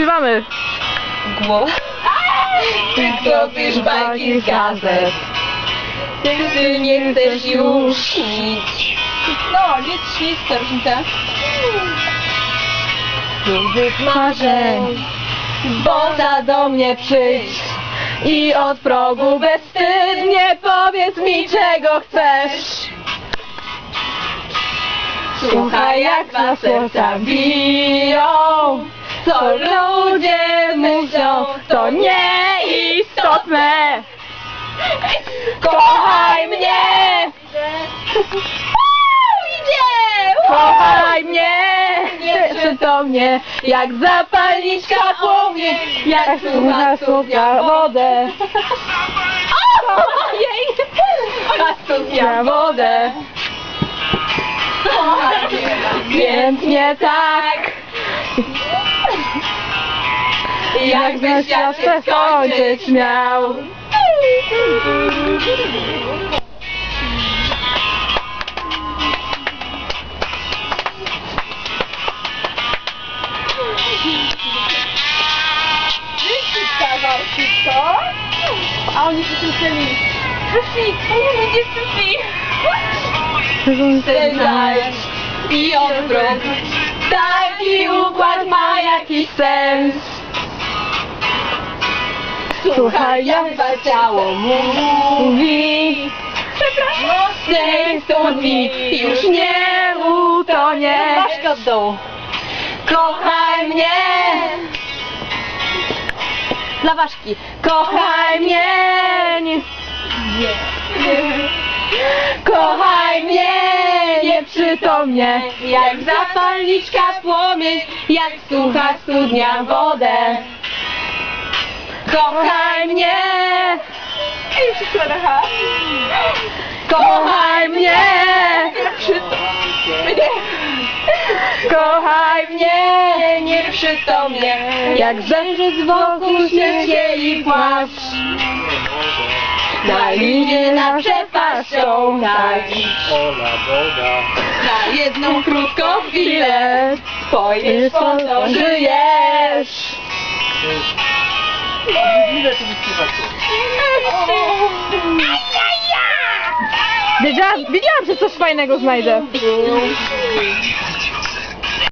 Śpiewamy. Głowa. Ty kopisz bajki z gazet. Ty nie chcesz już śnić. No, nie śnić, to różnica. Dużych marzeń. Boza do mnie przyjdź. I od progu bezstydnie powiedz mi czego chcesz. Słuchaj jak na serca biją Co ludzie myślą To nieistotne. Kochaj mnie. Idzie! Kochaj mnie. Nieprzytomnie Jak zapalniczka płomień Jak sucha studnia wodę. Ojej! Jak studnia wodę. Pięknie tak Jakby świat się skończyć miał. A oni się słyszeli Wyszli, nie będzie wyszli Ty znajdź i odwrót Taki układ ma jakiś sens Słuchaj jak ciało mówi. Tej studni już nie utonie Baszka od dołu Kochaj mnie. Dla Waszki Kochaj mnie. Nie... Kochaj mnie. Nieprzytomnie Jak zapalniczka płomień Jak sucha studnia wodę Kochaj mnie. Kochaj mnie. Kochaj mnie. Nieprzytomnie Jak zężyc wokół się i płaszcz. Na linie na przepaścią tak. Na jedną krótką chwilę. Spojrzysz po to żyjesz Ile tu wyśpiewacie? Wiedziałam, wiedziałam, że coś fajnego znajdę.